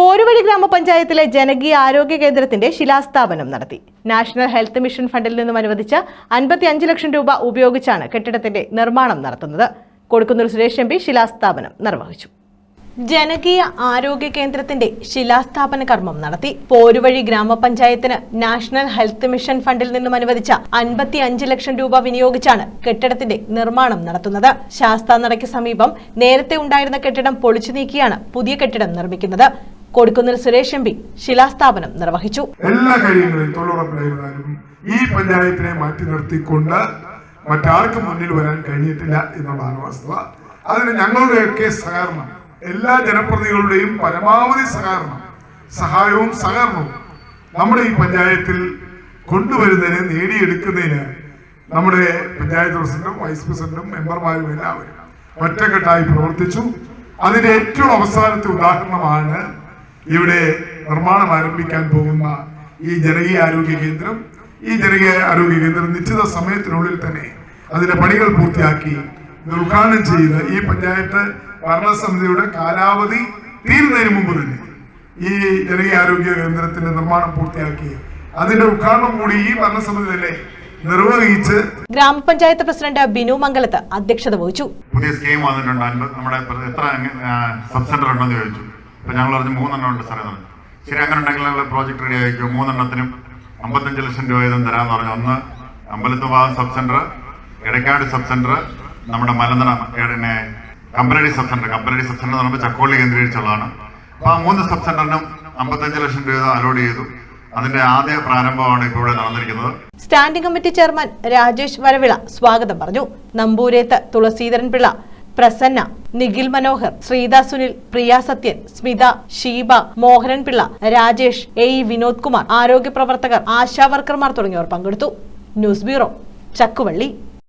പോരുവഴി ഗ്രാമപഞ്ചായത്തിലെ ജനകീയ ആരോഗ്യ കേന്ദ്രത്തിന്റെ ശിലാസ്ഥാപനം നടത്തി. നാഷണൽ ഹെൽത്ത് മിഷൻ ഫണ്ടിൽ നിന്നും അനുവദിച്ച അൻപത്തി അഞ്ച് ലക്ഷം രൂപ ഉപയോഗിച്ചാണ് കെട്ടിടത്തിന്റെ നിർമ്മാണം നടത്തുന്നത്. കൊടുക്കുന്നൂർ സുരേഷ് എം പി ശിലാസ്ഥാപനം നിർവഹിച്ചു. ജനകീയ ആരോഗ്യ കേന്ദ്രത്തിന്റെ ശിലാസ്ഥാപന കർമ്മം നടത്തി. പോരുവഴി ഗ്രാമപഞ്ചായത്തിന് നാഷണൽ ഹെൽത്ത് മിഷൻ ഫണ്ടിൽ നിന്നും അനുവദിച്ച അൻപത്തി അഞ്ച് ലക്ഷം രൂപ വിനിയോഗിച്ചാണ് കെട്ടിടത്തിന്റെ നിർമ്മാണം നടത്തുന്നത്. ശാസ്താനടയ്ക്ക് സമീപം നേരത്തെ ഉണ്ടായിരുന്ന കെട്ടിടം പൊളിച്ചു നീക്കിയാണ് പുതിയ കെട്ടിടം നിർമ്മിക്കുന്നത്. കൊടുക്കുന്നിൽ സുരേഷ് എം പി ശിലാസ്ഥാപനം നിർവഹിച്ചു. എല്ലാ കാര്യങ്ങളിലും തൊഴിലുറപ്പിലായിരുന്നാലും ഈ പഞ്ചായത്തിനെ മാറ്റി നിർത്തിക്കൊണ്ട് മറ്റാർക്കും മുന്നിൽ വരാൻ കഴിഞ്ഞിട്ടില്ല എന്നുള്ളതാണ് വസ്തുത. അതിന് ഞങ്ങളുടെയൊക്കെ സഹകരണം എല്ലാ ജനപ്രതികളുടെയും പരമാവധി സഹകരണം സഹായവും സഹകരണവും നമ്മുടെ ഈ പഞ്ചായത്തിൽ കൊണ്ടുവരുന്നതിന് നേടിയെടുക്കുന്നതിന് നമ്മുടെ പഞ്ചായത്ത് പ്രസിഡന്റും വൈസ് പ്രസിഡന്റും മെമ്പർമാരും എല്ലാവരും ഒറ്റക്കെട്ടായി പ്രവർത്തിച്ചു. അതിന്റെ ഏറ്റവും അവസാനത്തെ ഉദാഹരണമാണ് ഇവിടെ നിർമ്മാണം ആരംഭിക്കാൻ പോകുന്ന ഈ ജനകീയ ആരോഗ്യ കേന്ദ്രം ഈ ജനകീയ ആരോഗ്യ കേന്ദ്രം നിശ്ചിത സമയത്തിനുള്ളിൽ തന്നെ അതിന്റെ പണികൾ പൂർത്തിയാക്കി ഉദ്ഘാടനം ചെയ്ത് ഈ പഞ്ചായത്ത് ഭരണസമിതിയുടെ കാലാവധി തീരുന്നതിന് മുമ്പ് തന്നെ ഈ ജനകീയ ആരോഗ്യ കേന്ദ്രത്തിന്റെ നിർമ്മാണം പൂർത്തിയാക്കി അതിന്റെ ഉദ്ഘാടനം കൂടി ഈ ഭരണസമിതി തന്നെ നിർവഹിച്ച് ഗ്രാമപഞ്ചായത്ത് പ്രസിഡന്റ് ബിനു മംഗലത്ത് അധ്യക്ഷത വഹിച്ചു. പുതിയ സ്കീം വന്നിട്ടുണ്ട്. നമ്മുടെ എത്ര സബ് സെന്റർ ഉണ്ടെന്ന് ചോദിച്ചു. അപ്പൊ ഞങ്ങൾ പറഞ്ഞു മൂന്നെണ്ണം ഉണ്ട് സാറേ പറഞ്ഞു. ശരി അങ്ങനെ ഉണ്ടെങ്കിൽ ഞങ്ങൾ പ്രോജക്ട് റെഡി ആയിരിക്കും. മൂന്നെണ്ണത്തിനും അമ്പത്തഞ്ച് ലക്ഷം രൂപ വീതം തരാമെന്ന് പറഞ്ഞു. ഒന്ന് അമ്പലത്തുവാദം sub centre Edakkad sub centre നമ്മുടെ മലന്തറ പിന്നെ Kambanadi sub centre Kambanadi sub centre എന്ന് പറയുമ്പോൾ ചക്കോളി കേന്ദ്രീകരിച്ചുള്ളതാണ്. അപ്പൊ ആ മൂന്ന് സബ് സെന്ററിനും അമ്പത്തഞ്ച് ലക്ഷം രൂപ അലോഡ് ചെയ്തു. അതിന്റെ ആദ്യ പ്രാരംഭമാണ് ഇപ്പോൾ ഇവിടെ നടന്നിരിക്കുന്നത്. Standing committee chairman Rajesh Varavila സ്വാഗതം പറഞ്ഞു. നമ്പൂരേത്ത് തുളസീധരൻ പിള്ള പ്രസന്ന നിഖിൽ മനോഹർ ശ്രീത സുനിൽ പ്രിയ സത്യൻ സ്മിത ഷീബ മോഹനൻ പിള്ള രാജേഷ് എ വിനോദ് കുമാർ ആരോഗ്യ പ്രവർത്തകർ ആശാ വർക്കർമാർ തുടങ്ങിയവർ പങ്കെടുത്തു. News bureau Chakkuvally.